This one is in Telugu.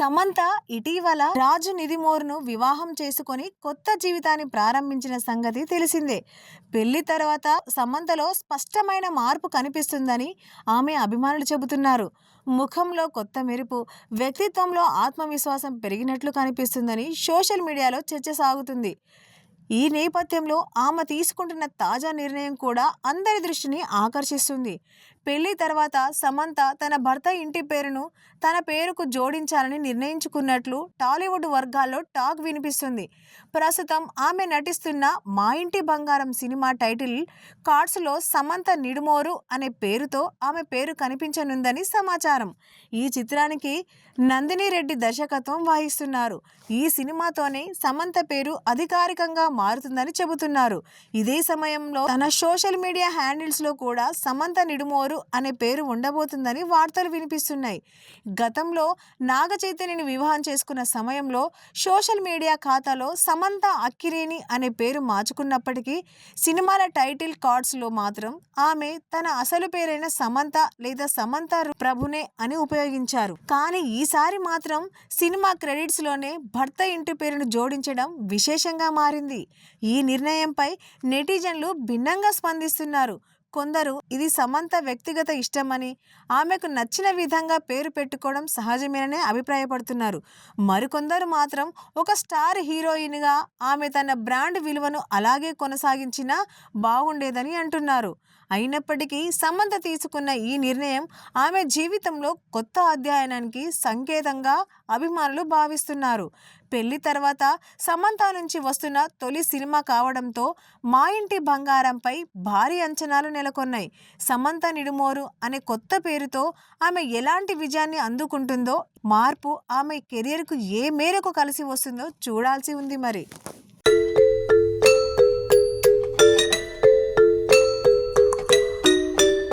సమంత ఇటీవల రాజు నిధిమోర్ను వివాహం చేసుకొని కొత్త జీవితాన్ని ప్రారంభించిన సంగతి తెలిసిందే. పెళ్ళి తర్వాత సమంతలో స్పష్టమైన మార్పు కనిపిస్తుందని ఆమె అభిమానులు చెబుతున్నారు. ముఖంలో కొత్త మెరుపు వ్యక్తిత్వంలో ఆత్మవిశ్వాసం పెరిగినట్లు కనిపిస్తుందని సోషల్ మీడియాలో చర్చ సాగుతుంది. ఈ నేపథ్యంలో ఆమె తీసుకుంటున్న తాజా నిర్ణయం కూడా అందరి దృష్టిని ఆకర్షిస్తుంది. పెళ్ళి తర్వాత సమంత తన భర్త ఇంటి పేరును తన పేరుకు జోడించాలని నిర్ణయించుకున్నట్లు టాలీవుడ్ వర్గాల్లో టాక్ వినిపిస్తుంది. ప్రస్తుతం ఆమె నటిస్తున్న మా ఇంటి బంగారం సినిమా టైటిల్ కార్డ్స్లో సమంత నిడుమోరు అనే పేరుతో ఆమె పేరు కనిపించనుందని సమాచారం. ఈ చిత్రానికి నందిని రెడ్డి దర్శకత్వం వహిస్తున్నారు. ఈ సినిమాతోనే సమంత పేరు అధికారికంగా మారుతుందని చెబుతున్నారు. ఇదే సమయంలో తన సోషల్ మీడియా హ్యాండిల్స్లో కూడా సమంత నిడుమోరు అనే పేరు ఉండబోతుందని వార్తలు వినిపిస్తున్నాయి. గతంలో నాగ చైతన్యని వివాహం చేసుకున్న సమయంలో సోషల్ మీడియా ఖాతాలో సమంత అక్కిరేని అనే పేరు మార్చుకున్నప్పటికీ సినిమాల టైటిల్ కార్డ్స్లో మాత్రం ఆమె తన అసలు పేరైన సమంత లేదా సమంత ప్రభునే అని ఉపయోగించారు. కానీ ఈసారి మాత్రం సినిమా క్రెడిట్స్లోనే భర్త ఇంటి పేరును జోడించడం విశేషంగా మారింది. ఈ నిర్ణయంపై నెటిజన్లు భిన్నంగా స్పందిస్తున్నారు. కొందరు ఇది సమంత వ్యక్తిగత ఇష్టమని ఆమెకు నచ్చిన విధంగా పేరు పెట్టుకోవడం సహజమేననే అభిప్రాయపడుతున్నారు. మరికొందరు మాత్రం ఒక స్టార్ హీరోయిన్గా ఆమె తన బ్రాండ్ విలువను అలాగే కొనసాగించినా బాగుండేదని అంటున్నారు. అయినప్పటికీ సమంత తీసుకున్న ఈ నిర్ణయం ఆమె జీవితంలో కొత్త అధ్యయనానికి సంకేతంగా అభిమానులు భావిస్తున్నారు. పెళ్ళి తర్వాత సమంత నుంచి వస్తున్న తొలి సినిమా కావడంతో మా ఇంటి బంగారంపై భారీ అంచనాలు నెలకొన్నాయి. సమంత నిడుమోరు అనే కొత్త పేరుతో ఆమె ఎలాంటి విజయాన్ని అందుకుంటుందో మార్పు ఆమె కెరియర్కు ఏ మేరకు కలిసి వస్తుందో చూడాల్సి ఉంది మరి.